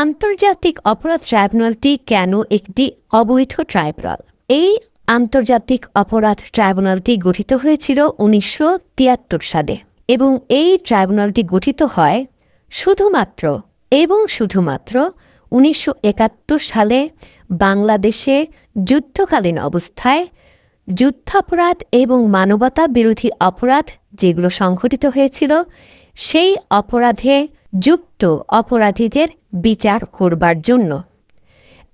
আন্তর্জাতিক অপরাধ ট্রাইব্যুনালটি কেন একটি অবৈধ ট্রাইব্যুনাল? এই আন্তর্জাতিক অপরাধ ট্রাইব্যুনালটি গঠিত হয়েছিল উনিশশো তিয়াত্তর সালে এবং এই ট্রাইব্যুনালটি গঠিত হয় শুধুমাত্র এবং শুধুমাত্র উনিশশো একাত্তর সালে বাংলাদেশে যুদ্ধকালীন অবস্থায় যুদ্ধাপরাধ এবং মানবতা বিরোধী অপরাধ যেগুলো সংঘটিত হয়েছিল, সেই অপরাধে যুক্ত অপরাধীদের বিচার করবার জন্য।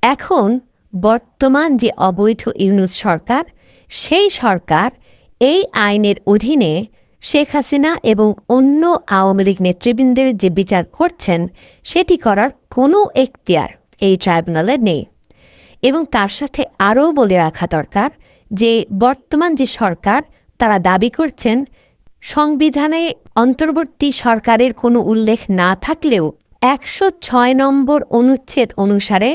এখন বর্তমান যে অবৈধ ইউনুস সরকার, সেই সরকার এই আইনের অধীনে শেখ হাসিনা এবং অন্য আওয়ামী লীগ নেতৃবৃন্দের যে বিচার করছেন, সেটি করার কোনো এখতিয়ার এই ট্রাইব্যুনালের নেই। এবং তার সাথে আরও বলে রাখা দরকার যে বর্তমান যে সরকার, তারা দাবি করছেন সংবিধানে অন্তর্বর্তী সরকারের কোনো উল্লেখ না থাকলেও একশো ছয় নম্বর অনুচ্ছেদ অনুসারে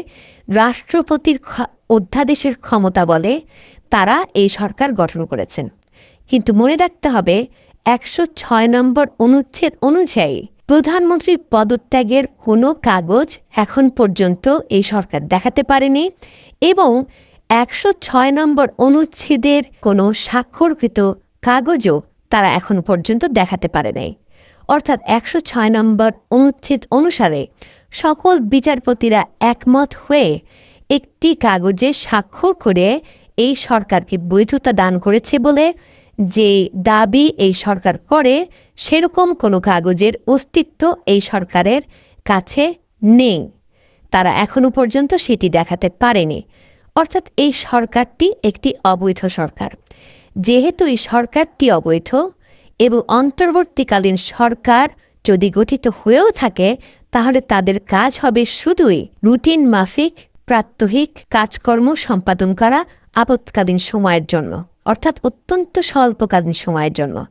রাষ্ট্রপতির অধ্যাদেশের ক্ষমতা বলে তারা এই সরকার গঠন করেছেন। কিন্তু মনে রাখতে হবে, একশো ছয় নম্বর অনুচ্ছেদ অনুযায়ী প্রধানমন্ত্রীর পদত্যাগের কোনো কাগজ এখন পর্যন্ত এই সরকার দেখাতে পারেনি এবং একশো ছয় নম্বর অনুচ্ছেদের কোনো স্বাক্ষরকৃত কাগজও তারা এখন পর্যন্ত দেখাতে পারে নাই। অর্থাৎ একশো ছয় নম্বর অনুচ্ছেদ অনুসারে সকল বিচারপতিরা একমত হয়ে একটি কাগজে স্বাক্ষর করে এই সরকারকে বৈধতা দান করেছে বলে যে দাবি এই সরকার করে, সেরকম কোনো কাগজের অস্তিত্ব এই সরকারের কাছে নেই। তারা এখনও পর্যন্ত সেটি দেখাতে পারেনি। অর্থাৎ এই সরকারটি একটি অবৈধ সরকার। যেহেতু এই সরকারটি অবৈধ এবং অন্তর্বর্তীকালীন সরকার যদি গঠিত হয়েও থাকে, তাহলে তাদের কাজ হবে শুধুই রুটিন মাফিক, প্রাত্যহিক কাজকর্ম সম্পাদন করা আপৎকালীন সময়ের জন্য, অর্থাৎ অত্যন্ত স্বল্পকালীন সময়ের জন্য।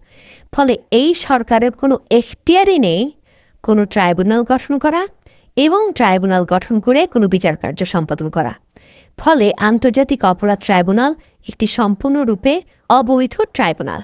ফলে এই সরকারের কোনো এখতিয়ারই নেই কোনো ট্রাইব্যুনাল গঠন করা এবং ট্রাইব্যুনাল গঠন করে কোনো বিচার কার্য সম্পাদন করা। ফলে আন্তর্জাতিক অপরাধ ট্রাইব্যুনাল একটি সম্পূর্ণরূপে অবৈধ ট্রাইব্যুনাল।